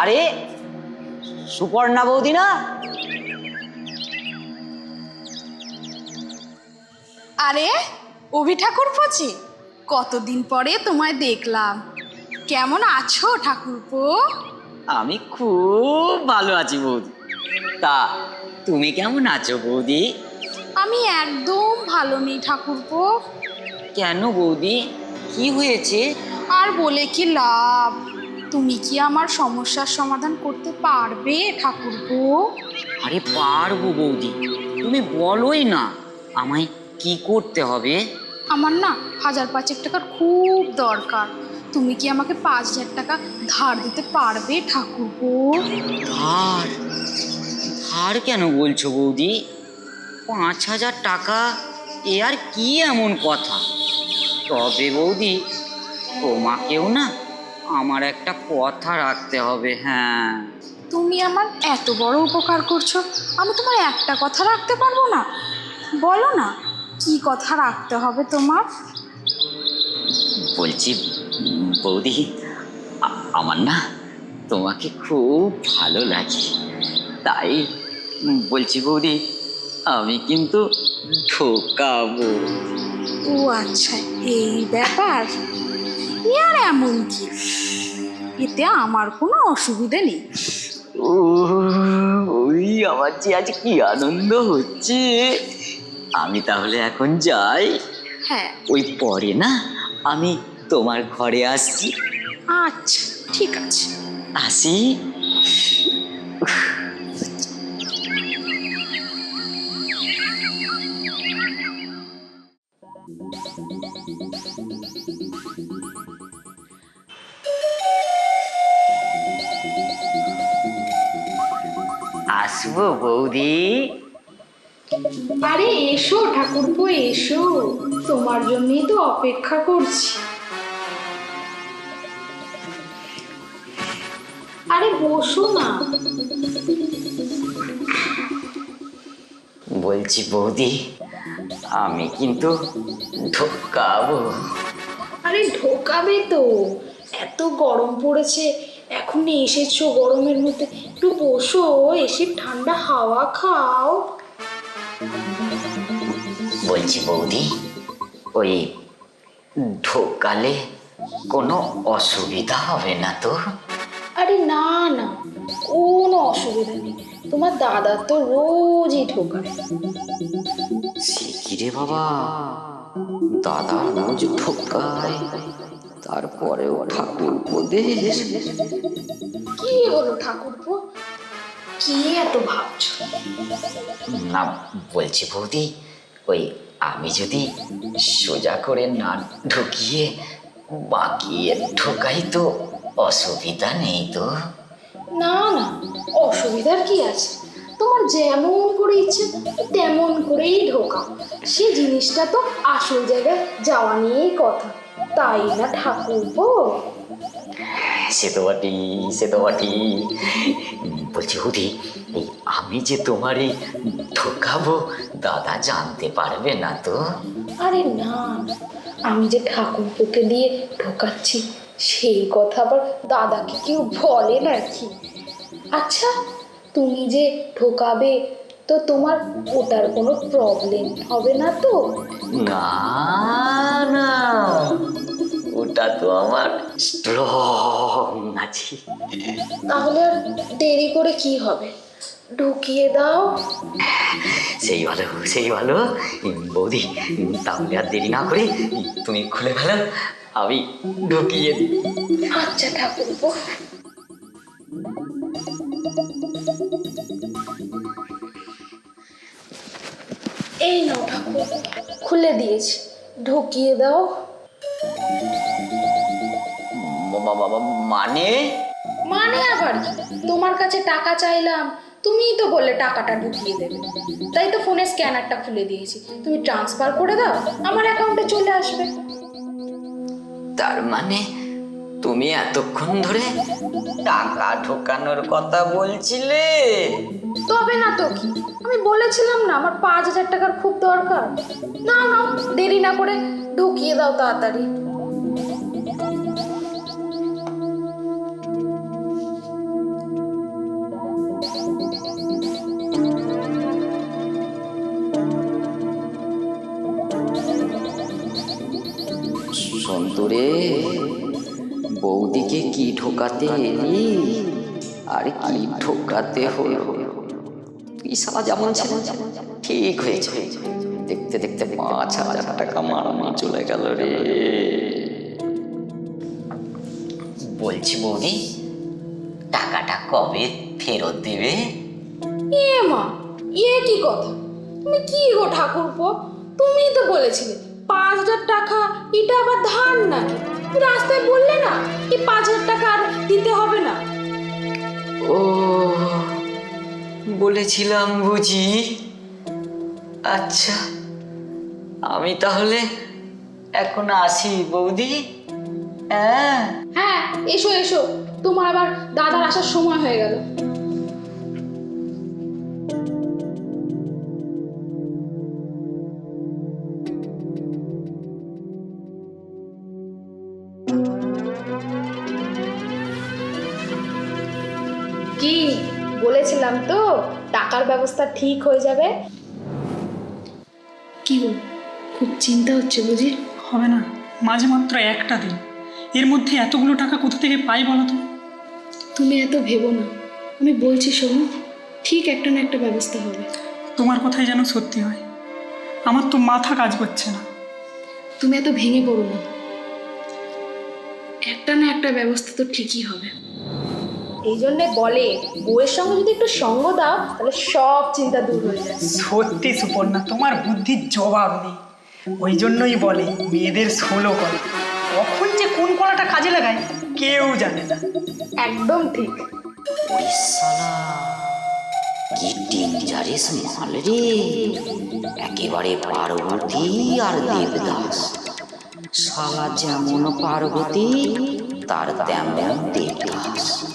আরে সুপর্ণা বৌদি না? আরে অভি ঠাকুর পচি কতদিন পরে তোমায় দেখলাম। কেমন আছো ঠাকুরপো? আমি খুব ভালো আছি বৌদি। তা তুমি কেমন আছো বৌদি? আমি একদম ভালো নেই ঠাকুরপো। কেন বৌদি? কি হয়েছে? আর বলে কি লাভ? তুমি কি আমার সমস্যার সমাধান করতে পারবে ঠাকুরপো? আরে পারব বৌদি তুমি বলোই না। আমায় কি করতে হবে? আমার না হাজার পাঁচেক টাকার খুব দরকার। তুমি কি আমাকে পাঁচ হাজার টাকা ধার দিতে পারবে ঠাকুরপো? ধার? ধার কেন বলছো বৌদি? পাঁচ হাজার টাকা এ আর কি এমন কথা? তবে বৌদি তোমাকেও না আমার একটা কথা রাখতে হবে হ্যাঁ। তুমি আমার এত বড় উপকার করছ আমি তোমার একটা কথা রাখতে পারব না? বলো না কি কথা রাখতে হবে তোমার? বলছি বৌদি আমার না তোমাকে খুব ভালো লাগে। তাই বলছি বৌদি আমি কিন্তু ঠকাবো ও আচ্ছা এই ব্যাপার? আর এমন কি এতে আমার কোনো অসুবিধা নেই। ওই আমার যে আজ কি আনন্দ হচ্ছে। আমি তাহলে এখন যাই। হ্যাঁ। ওই পরে না আমি তোমার ঘরে আসছি। আচ্ছা ঠিক আছে। আসি। আসব বৌদি। আরে এসো ঠাকুরপো এসো। তোমার জন্যই তো অপেক্ষা করছি। আরে বসো না। বলছি বৌদি আমি কিন্তু ঢোকাবো। আরে ঢোকাবে তো। এত গরম পড়েছে এখন এসেছ গরমের মধ্যে। একটু বসো এসে ঠান্ডা হাওয়া খাও। বলছি বৌদি ওই ঢোকালে কোনো অসুবিধা হবে না তো? আরে না না কোনো অসুবিধা নেই। তোমার দাদা তো রোজই ঢোকায়। সে বাবা? দাদা রোজ ঢোকায়। তারপরেও ঠাকুর উপদেশ কি হলো ঠাকুরপো? কি এত ভাবছ? না বলছি বৌদি ওই আমি যদি সোজা করে না ঢুকিয়ে বাকিয়ে ঢোকাই তো অসুবিধা নেই তো। না না অসুবিধার কি আছে? তোমার যেমন করে ইচ্ছে তেমন করেই ঢোকা সে জিনিসটা তো আসল জায়গায় যাওয়া নিয়েই কথা। তাই না ঠাকুরপো? সে তো বটি সে তো বটি বলছি হুদি এই আমি যে তোমার এই ঢোকাবো দাদা জানতে পারবে না তো। আরে না আমি যে ঠাকুরপোকে দিয়ে ঢোকাচ্ছি সেই কথা আবার দাদাকে কেউ বলে নাকি? আচ্ছা তুমি যে ঢোকাবে তো তোমার ওটার কোনো প্রবলেম হবে না তো? না না। ওটা তো আমার স্ট্রং আছে। তাহলে আর দেরি করে কি হবে? ঢুকিয়ে দাও। সেই ভালো সেই ভালো। বৌদি তাহলে আর দেরি না করে তুমি খুলে ফেলো আমি ঢুকিয়ে দিই। আচ্ছা ঠাকুরপো। এই নাও ঠাকুর খুলে দিয়েছি। ঢুকিয়ে দাও। মানে? মানে আবার? তোমার কাছে টাকা চাইলাম তুমিই তো বললে টাকাটা ঢুকিয়ে দেবে। তাই তো ফোনে স্ক্যানারটা খুলে দিয়েছি। তুমি ট্রান্সফার করে দাও আমার অ্যাকাউন্টে চলে আসবে। তার মানে তুমি এতক্ষণ ধরে টাকা ঢোকানোর কথা বলছিলে? তবে না তো কি? আমি বলেছিলাম না আমার পাঁচ হাজার টাকার খুব দরকার। না না দেরি না করে ঢুকিয়ে দাও তাড়াতাড়ি। সন্তরে বৌদিকে কি ঠোকাতে এলি? আর কি ঠোকাতে হলো? সারা যেমন ছিল, ঠিক হয়েছে। দেখতে দেখতে পাঁচ হাজার টাকা মারানো চলে গেল রে। বলছি বৌদি, টাকাটা কবে ফেরত দেবে? এ মা, এ কি কথা? তুমি কি গো ঠাকুরপো? তুমিই তো বলেছিলে, পাঁচ হাজার টাকা এটা আবার ধার নাকি রাস্তায় বললে না এই পাঁচ হাজার টাকা আর দিতে হবে না। ও বলেছিলাম বুঝি। আচ্ছা আমি তাহলে এখন আসি বৌদি। হ্যাঁ? হ্যাঁ এসো এসো। তোমার আবার দাদার আসার সময় হয়ে গেল। বলেছিলাম তো টাকার ব্যবস্থা ঠিক হয়ে যাবে? কি গো খুব চিন্তা হচ্ছে বুঝি? হবে না মাঝে মাত্র একটা দিন। এর মধ্যে এতগুলো টাকা কোথা থেকে পাই বলো তো? তুমি এত ভেবো না। আমি বলছি শোনো ঠিক একটা না একটা ব্যবস্থা হবে। তোমার কথাই যেন সত্যি হয়। আমার তো মাথা কাজ করছে না। তুমি এত ভেঙে পড়ো না। একটা না একটা ব্যবস্থা তো ঠিকই হবে। এই জন্যে বলে বউয়ের সঙ্গে যদি একটু সঙ্গ দাও তাহলে সব চিন্তা দূর হয়ে যায় সত্যি সুপর্ণা তোমার বুদ্ধির জবাব নেই। ওই জন্যই বলে মেয়েদের ষোলো কলা। কখন যে কোন কলাটা কাজে লাগায় কেউ জানে না। একদম ঠিক। কি ডেঞ্জারেস মাল রে। একেবারে পার্বতী আর দেবদাস। শালা যেমন পার্বতী তার তেমন দেবদাস।